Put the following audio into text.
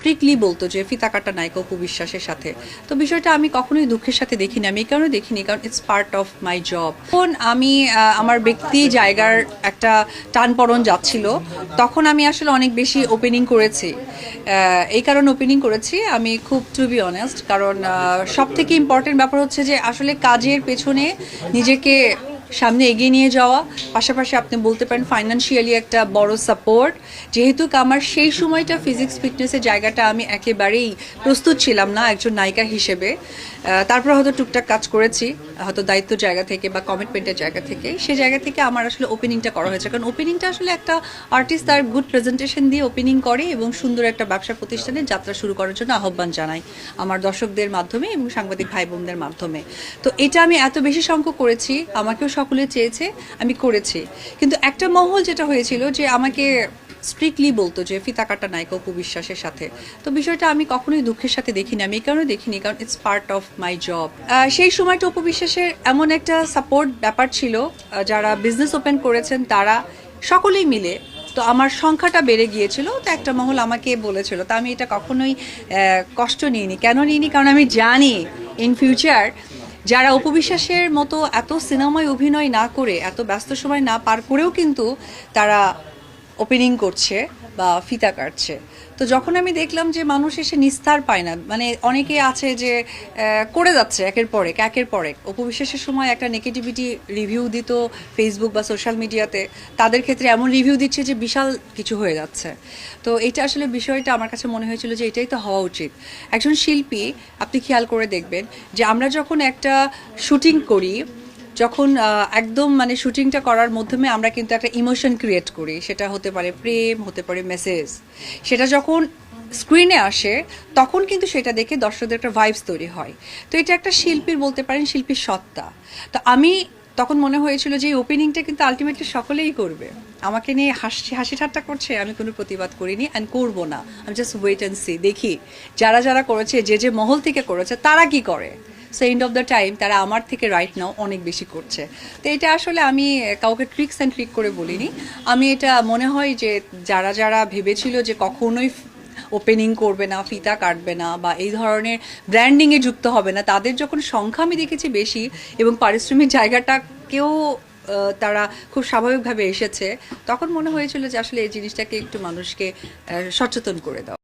Strictly বলতো যে ফিতা কাটা নায়িকা অপু বিশ্বাসের সাথে। তো বিষয়টা আমি কখনোই দুঃখের সাথে দেখিনি, আমি এই কারণে দেখিনি, কারণ it's part of my job তখন আমি আমার ব্যক্তি জায়গার একটা টানপড়ন যাচ্ছিল, তখন আমি আসলে অনেক বেশি ওপেনিং করেছি। এই কারণে ওপেনিং করেছি, আমি খুব টু বি অনেস্ট কারণ সব থেকে ইম্পর্টেন্ট ব্যাপার হচ্ছে যে আসলে কাজের পেছনে নিজেকে সামনে এগিয়ে নিয়ে যাওয়া। পাশাপাশি আপনি বলতে পারেন ফাইন্যান্সিয়ালি একটা বড় সাপোর্ট যেহেতু আমার সেই সময়টা ফিজিক্স ফিটনেসের জায়গাটা আমি একেবারেই প্রস্তুত ছিলাম না একজন নায়িকা হিসেবে। তারপর হয়তো টুকটাক কাজ করেছি, হয়তো দায়িত্ব জায়গা থেকে বা কমিটমেন্টের জায়গা থেকে। সেই জায়গা থেকে আমার আসলে ওপেনিংটা করা হয়েছে। কারণ ওপেনিংটা আসলে একটা আর্টিস্ট তার গুড প্রেজেন্টেশন দিয়ে ওপেনিং করে এবং সুন্দর একটা ব্যবসা প্রতিষ্ঠানে যাত্রা শুরু করার জন্য আহ্বান জানাই আমার দর্শকদের মাধ্যমে এবং সাংবাদিক ভাই বোনদের মাধ্যমে। তো এটা আমি এত বেশি সংখ্যক করেছি, আমাকেও সকলে চেয়েছে, আমি করেছি। কিন্তু একটা মহল যেটা হয়েছিল যে আমাকে স্ট্রিক্টলি বলতো যে ফিতা কাটা নায়িকা অপু বিশ্বাসের সাথে। তো বিষয়টা আমি কখনোই দুঃখের সাথে দেখিনি, আমি এই কারণে দেখিনি, কারণ it's part of my job সেই সময়টা অপু বিশ্বাসের এমন একটা সাপোর্ট ব্যাপার ছিল যারা বিজনেস ওপেন করেছেন তারা সকলেই মিলে। তো আমার সংখ্যাটা বেড়ে গিয়েছিল, তো একটা মহল আমাকে বলেছিল। তা আমি এটা কখনোই কষ্ট নিইনি। কেন নিইনি? কারণ আমি জানি ইন ফিউচার যারা উপবিশ্বাসের মতো এত সিনেমায় অভিনয় না করে, এত ব্যস্ত সময় না পার করেও কিন্তু তারা ওপেনিং করছে বা ফিতা কাটছে। তো যখন আমি দেখলাম যে মানুষ এসে নিস্তার পায় না মানে অনেকে আছে যে করে যাচ্ছে একের পর এক, একের পর এক। অপবিশ্বাসের সময় একটা নেগেটিভিটি রিভিউ দিত ফেসবুক বা সোশ্যাল মিডিয়াতে তাদের ক্ষেত্রে এমন রিভিউ দিচ্ছে যে বিশাল কিছু হয়ে যাচ্ছে। তো এটা আসলে বিষয়টা আমার কাছে মনে হয়েছিল যে এটাই তো হওয়া উচিত। একজন শিল্পী, আপনি খেয়াল করে দেখবেন যে আমরা যখন একটা শুটিং করি যখন একদম মানে শুটিংটা করার মাধ্যমে আমরা কিন্তু একটা ইমোশন ক্রিয়েট করি। সেটা হতে পারে প্রেম, হতে পারে মেসেজ। সেটা যখন স্ক্রিনে আসে, তখন কিন্তু সেটা দেখে দর্শকদের একটা ভাইবস তৈরি হয়। তো এটা একটা শিল্পীর বলতে পারেন শিল্পীর সত্তা। তো আমি তখন মনে হয়েছিল যে এই ওপেনিংটা কিন্তু আলটিমেটলি সকলেই করবে। আমাকে নিয়ে হাসি হাসি ঠাট্টা করছে, আমি কোনো প্রতিবাদ করিনি অ্যান্ড করব না। আমি জাস্ট ওয়েট অ্যান্ড সি দেখি। যারা যারা করেছে, যে যে মহল থেকে করেছে, তারা কি করে? So end of the time তারা আমার থেকে রাইট নাও অনেক বেশি করছে। তো এটা আসলে আমি কাউকে ট্রিক্স অ্যান্ড ট্রিক করে বলিনি। আমি এটা মনে হয় যে যারা যারা ভেবেছিল যে কখনোই ওপেনিং করবে না, ফিতা কাটবে না বা এই ধরনের ব্র্যান্ডিংয়ে যুক্ত হবে না, তাদের যখন সংখ্যা আমি দেখেছি বেশি এবং পারিশ্রমিক জায়গাটাকেও তারা খুব স্বাভাবিকভাবে এসেছে, তখন মনে হয়েছিল যে আসলে এই জিনিসটাকে একটু মানুষকে সচেতন করে দাও।